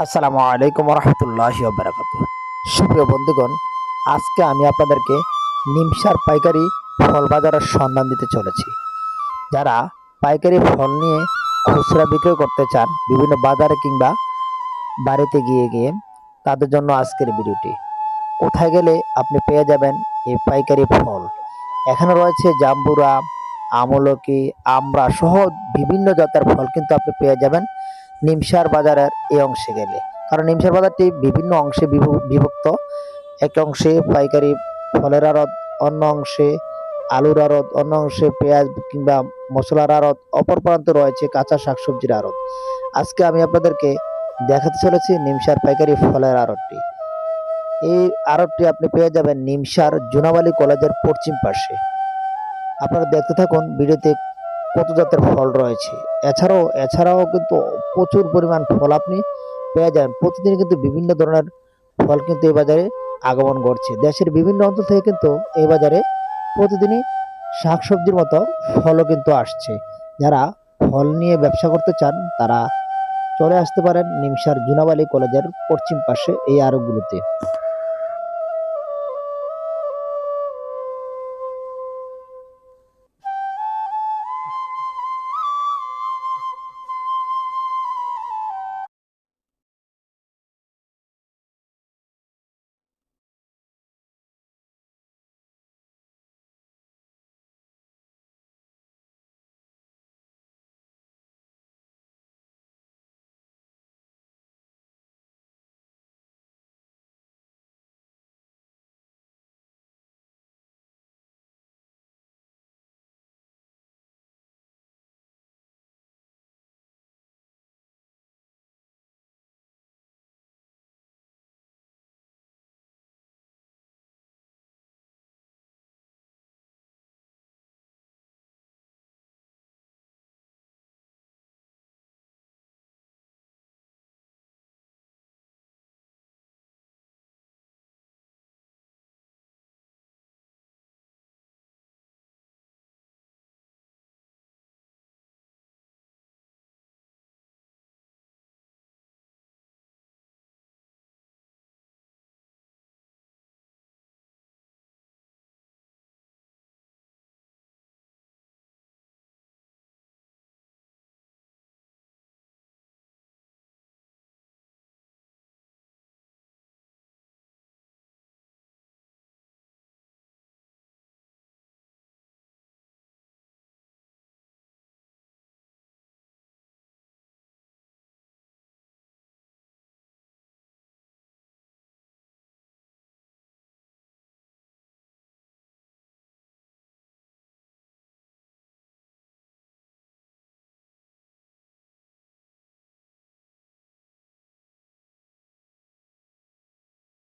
আসসালামু আলাইকুম রহমতুল্লাহ বারাকাত সুপ্রিয় বন্ধুগণ, আজকে আমি আপনাদেরকে নিমসার পাইকারি ফল বাজারের সন্ধান দিতে চলেছি। যারা পাইকারি ফল নিয়ে খুচরা বিক্রয় করতে চান, বিভিন্ন বাজারে কিংবা বাড়িতে গিয়ে গিয়ে, তাদের জন্য আজকের ভিডিওটি। কোথায় গেলে আপনি পেয়ে যাবেন এই পাইকারি ফল? এখানে রয়েছে জাম্বুরা, আমলকি আমরা সহ বিভিন্ন জাতের ফল কিন্তু আপনি পেয়ে যাবেন। নিমসার বাজারের এই অংশে গেলে। কারণ নিমসার বাজারটি বিভিন্ন অংশে বিভ- বিভক্ত। এক অংশে পাইকারি ফলের আড়ত, অন্য অংশে আলুর আড়ত, অন্য অংশে পেঁয়াজ কিংবা মশলার আড়ত, অপর প্রান্তে রয়েছে কাঁচা শাকসবজির আড়ত। আজকে আমি আপনাদেরকে দেখাতে চলেছি নিমসার পাইকারি ফলের আড়তটি। এই আড়তটি আপনি পেয়ে যাবেন নিমসার জুনাবালি কলেজের পশ্চিম পাশে। আপনারা দেখতে থাকুন, ভিডিওতে কত জাতের ফল রয়েছে? এছাড়াও এছাড়াও কিন্তু প্রচুর পরিমাণ ফল আপনি পেয়ে যান। প্রতিদিন কিন্তু বিভিন্ন ধরনের ফল কিন্তু এই বাজারে আগমন ঘটছে। দেশের বিভিন্ন অঞ্চল থেকে কিন্তু এই বাজারে প্রতিদিনই শাকসবজির মতো ফলও কিন্তু আসছে। যারা ফল নিয়ে ব্যবসা করতে চান, তারা চলে আসতে পারেন নিমসার জুনাবালি কলেজের পশ্চিম পাশে এই আরবগুলোতে।